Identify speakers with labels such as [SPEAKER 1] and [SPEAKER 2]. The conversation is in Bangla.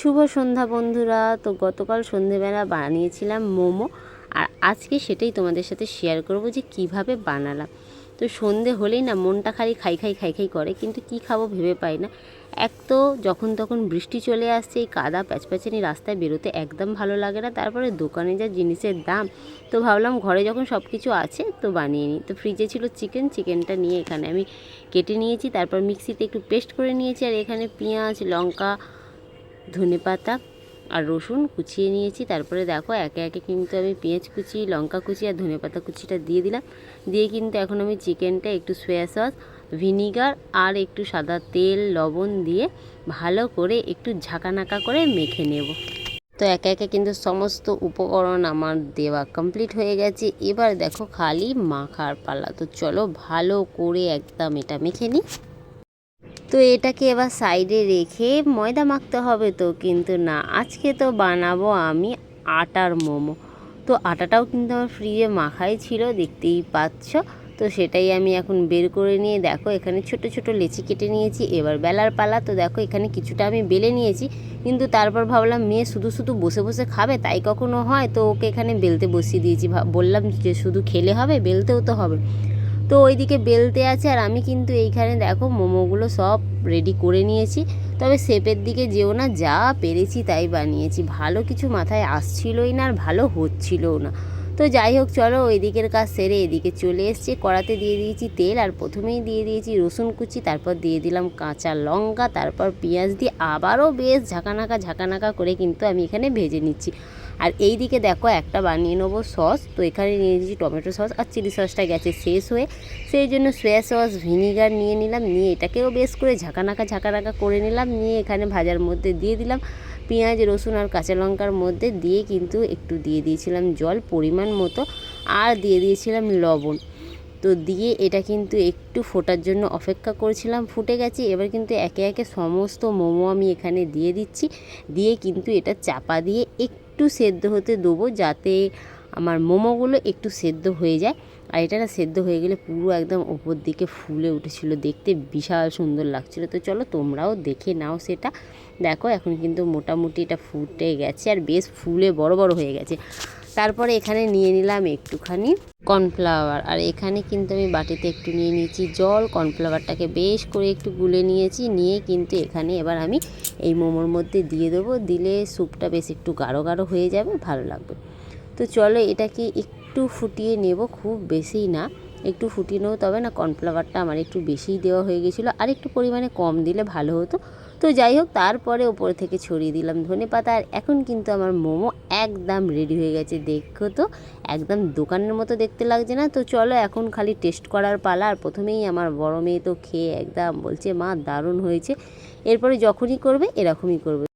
[SPEAKER 1] শুভ সন্ধ্যা বন্ধুরা। তো গতকাল সন্ধেবেলা বানিয়েছিলাম মোমো। আর আজকে সেটাই তোমাদের সাথে শেয়ার করব যে কীভাবে বানালাম। তো সন্ধে হলেই না মনটা খালি খাই খাই খাই খাই করে, কিন্তু কি খাব ভেবে পাই না। এক তো যখন তখন বৃষ্টি চলে আসছে, এই কাদা প্যাচপ্যাচানি রাস্তায় বেরোতে একদম ভালো লাগে না। তারপরে দোকানে যা জিনিসের দাম, তো ভাবলাম ঘরে যখন সব কিছু আছে তো বানিয়ে নিই। তো ফ্রিজে ছিল চিকেন চিকেনটা নিয়ে এখানে আমি কেটে নিয়েছি। তারপর মিক্সিতে একটু পেস্ট করে নিয়েছি। আর এখানে পেঁয়াজ, লঙ্কা ধনে পাতা আর রসুন কুচিয়ে নিয়েছি। তারপরে দেখো একে একে কিন্তু আমি পেঁয়াজ কুচি, লঙ্কা কুচি আর ধনে পাতা কুচিটা দিয়ে দিলাম। দিয়ে কিন্তু এখন আমি চিকেনটা একটু সোয়া সস ভিনিগার আর একটু সাদা তেল, লবণ দিয়ে ভালো করে একটু ঝাঁকানাকা করে মেখে নেব। তো একে একে কিন্তু সমস্ত উপকরণ আমার দেওয়া কমপ্লিট হয়ে গেছে। এবার দেখো খালি মাখার পালা। তো চলো ভালো করে একদম এটা মেখে নিই। তো এটাকে এবার সাইডে রেখে ময়দা মাখতে হবে তো, কিন্তু না। আজকে তো বানাবো আমি আটার মোমো। তো আটাটাও কিন্তু আমার ফ্রিজে মাখাই ছিল, দেখতেই পাচ্ছ। তো সেটাই আমি এখন বের করে নিয়ে, দেখো এখানে ছোট ছোট লেচি কেটে নিয়েছি, এবার বেলার পালা। তো দেখো এখানে কিছুটা আমি বেলে নিয়েছি, কিন্তু তারপর ভাবলাম মেয়ে শুধু শুধু বসে বসে খাবে, তাই কখনো হয়? তো ওকে এখানে বেলতে বসিয়ে দিয়েছি। বললাম যে শুধু খেলে হবে, বেলতেও তো হবে। তো ওইদিকে বেলতে আছে আর আমি কিন্তু এইখানে দেখো মোমোগুলো সব রেডি করে নিয়েছি। তবে শেপের দিকে যেও না, যা পেরেছি তাই বানিয়েছি। ভালো কিছু মাথায় আসছিলই না আর ভালো হচ্ছিলও না। তো যাই হোক, চলো ওই দিকের কাজ সেরে এদিকে চলে এসছে। কড়াতে দিয়ে দিয়েছি তেল আর প্রথমেই দিয়ে দিয়েছি রসুন কুচি, তারপর দিয়ে দিলাম কাঁচা লঙ্কা, তারপর পেঁয়াজ দিয়ে আবারও বেশ ঝাঁকানাকা ঝাঁকানাকা করে কিন্তু আমি এখানে ভেজে নিচ্ছি। আর এই দিকে দেখো একটা বানিয়ে নেব সস। তো এখানে নিয়ে নিয়েছি টমেটো সস আর চিলি সসটা গেছে শেষ হয়ে। সেই জন্য সোয়া সস ভিনিগার নিয়ে নিলাম, নিয়ে এটাকেও বেশ করে ঝাঁকানাকা ঝাঁকানাকা করে নিলাম, নিয়ে এখানে ভাজার মধ্যে দিয়ে দিলাম। পেঁয়াজ, রসুন আর কাঁচা লঙ্কার মধ্যে দিয়ে কিন্তু একটু দিয়ে দিয়েছিলাম জল পরিমাণ মতো আর দিয়ে দিয়েছিলাম লবণ। তো দিয়ে এটা কিন্তু একটু ফোটার জন্য অপেক্ষা করেছিলাম, ফুটে গেছে। এবার কিন্তু একে একে সমস্ত মোমো আমি এখানে দিয়ে দিচ্ছি। দিয়ে কিন্তু এটা চাপা দিয়ে একটু সেদ্ধ হতে দেবো যাতে আমার মোমোগুলো একটু সেদ্ধ হয়ে যায়। আর এটা না সেদ্ধ হয়ে গেলে পুরো একদম ওপর দিকে ফুলে উঠেছিল। দেখতে বিশাল সুন্দর লাগছিল। তো চলো তোমরাও দেখে নাও সেটা। দেখো, এখন কিন্তু মোটামুটি এটা ফুটে গেছে। আর বেশ ফুলে বড় বড় হয়ে গেছে। তারপরে এখানে নিয়ে নিলাম একটুখানি কর্নফ্লাওয়ার। আর এখানে কিন্তু আমি বাটিতে একটু নিয়ে নিয়েছি জল। কর্নফ্লাওয়ারটাকে বেশ করে একটু গুলে নিয়েছি। নিয়ে কিন্তু এখানে এবার আমি এই মোমোর মধ্যে দিয়ে দেবো। দিলে স্যুপটা বেশ একটু গাঢ় গাঢ় হয়ে যাবে, ভালো লাগবে। তো চলো এটাকে একটু ফুটিয়ে নেব, খুব বেশি না। একটু ফুটিয়ে নেব, তবে না কর্নফ্লাওয়ারটা আমার একটু বেশিই দেওয়া হয়ে গেছিল। আর একটু পরিমাণে কম দিলে ভালো হতো। তো যাই হোক, তারপরে ওপর থেকে ছড়িয়ে দিলাম ধনে পাতা। আর এখন কিন্তু আমার মোমো একদম রেডি হয়ে গেছে, দেখো তো। একদম দোকানের মতো দেখতে লাগছে না। তো চলো এখন খালি টেস্ট করার পালা। আর প্রথমেই আমার বড় মেয়ে তো খেয়ে একদম বলছে, মা, দারুণ হয়েছে। এরপরে যখনই করবে, এরকমই করবে।